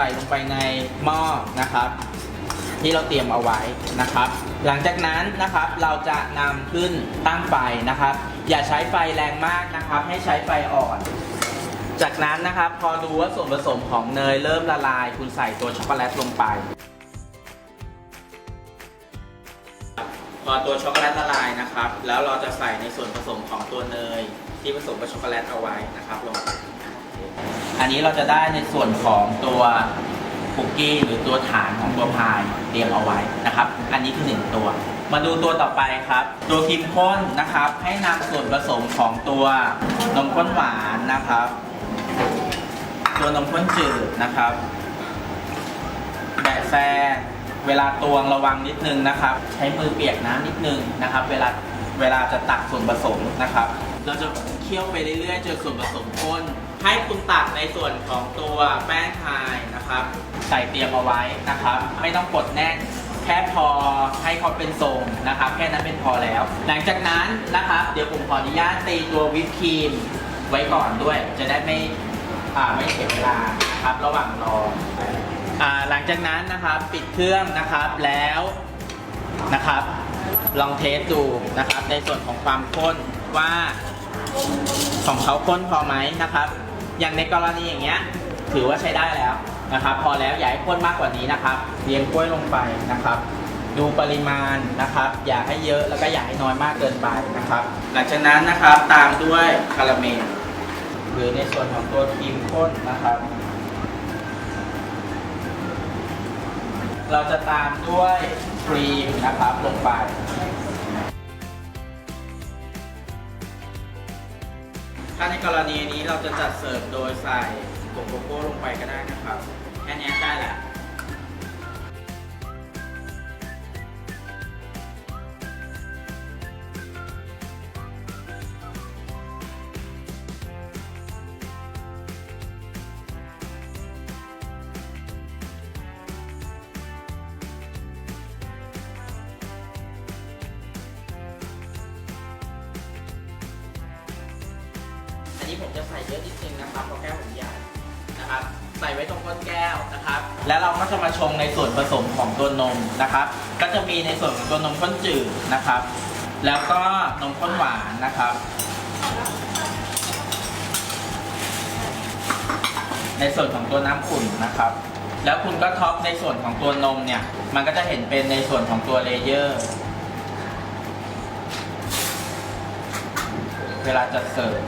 ส่ลงไปในหม้อนะครับ ที่เราเตรียมเอาไว้นะครับ หลังจากนั้นนะครับเราจะนำขึ้นตั้งไฟนะครับ อย่าใช้ไฟแรงมากนะครับ ให้ใช้ไฟอ่อนจากนั้นนะครับพอดูว่าส่วนผสมของเนยเริ่มละลาย คุณใส่ตัวช็อกโกแลตลงไป พอตัวช็อกโกแลตละลายนะครับ แล้วเราจะใส่ในส่วนผสมของตัวเนย ที่ผสมกับช็อกโกแลตเอาไว้นะครับลงไป อันนี้เราจะได้ในส่วนของตัวคุกกี้หรือตัวฐานของตัวพายเตรียมเอาไว้นะครับ อันนี้คือหนึ่งตัว มาดูตัวต่อไปครับ ตัวครีมข้นนะครับ ให้นำส่วนผสมของตัวนมข้นหวานนะครับ ตัวนมข้นจืดนะครับแบะแซเวลาตวงระวังนิดนึงนะครับ ใช้มือเปียกน้ำนิดนึงนะครับ เวลา เวลาจะตักส่วนผสมนะครับ เราจะเคี่ยวไปเรื่อยๆจนส่วนผสมข้น ให้คุณตักในส่วนของตัวแป้งพายนะครับ ใส่เตรียมเอาไว้นะครับ ไม่ต้องกดแน่นแค่พอให้เขาเป็นทรงนะครับ แค่นั้นเป็นพอแล้ว หลังจากนั้นนะครับ เดี๋ยวผมขออนุญาตตีตัววิปครีมไว้ก่อนด้วย จะได้ไม่อ่าไม่เสียเวลานะครับ ระหว่างรออ่าหลังจากนั้นนะครับปิดเครื่องนะครับแล้วนะครับ ลองเทสดูนะครับ ในส่วนของความข้นว่าของเขาข้นพอไหมนะครับ อย่างในกรณีอย่างเงี้ยถือว่าใช้ได้แล้วนะครับ พอแล้วอย่าให้ข้นมากกว่านี้นะครับ เรียงกล้วยลงไปนะครับ ดูปริมาณนะครับ อย่าให้เยอะแล้วก็อย่าให้น้อยมากเกินไปนะครับ หลังจากนั้นนะครับตามด้วยคาราเมลหรือในส่วนของตัวครีมข้นนะครับ เราจะตามด้วยครีมนะครับลงไป ถ้าในกรณีนี้เราจะจัดเสิร์ฟโดยใส่โกโก้ลงไปก็ได้นะครับ แค่นี้ได้แหละ นี้ผมจะใส่เยอะนิดนึงนะครับเพราะแก้วผมใหญ่นะครับใส่ไว้ตรงก้นแก้วนะครับ แล้วเราก็จะมาชงในส่วนผสมของตัวนมนะครับ ก็จะมีในส่วนของตัวนมข้นจืดนะครับ แล้วก็นมข้นหวานนะครับ ในส่วนของตัวน้ำขุ่นนะครับ แล้วคุณก็ท็อปในส่วนของตัวนมเนี่ย มันก็จะเห็นเป็นในส่วนของตัวเลเยอร์ เวลาจัดเสิร์ฟ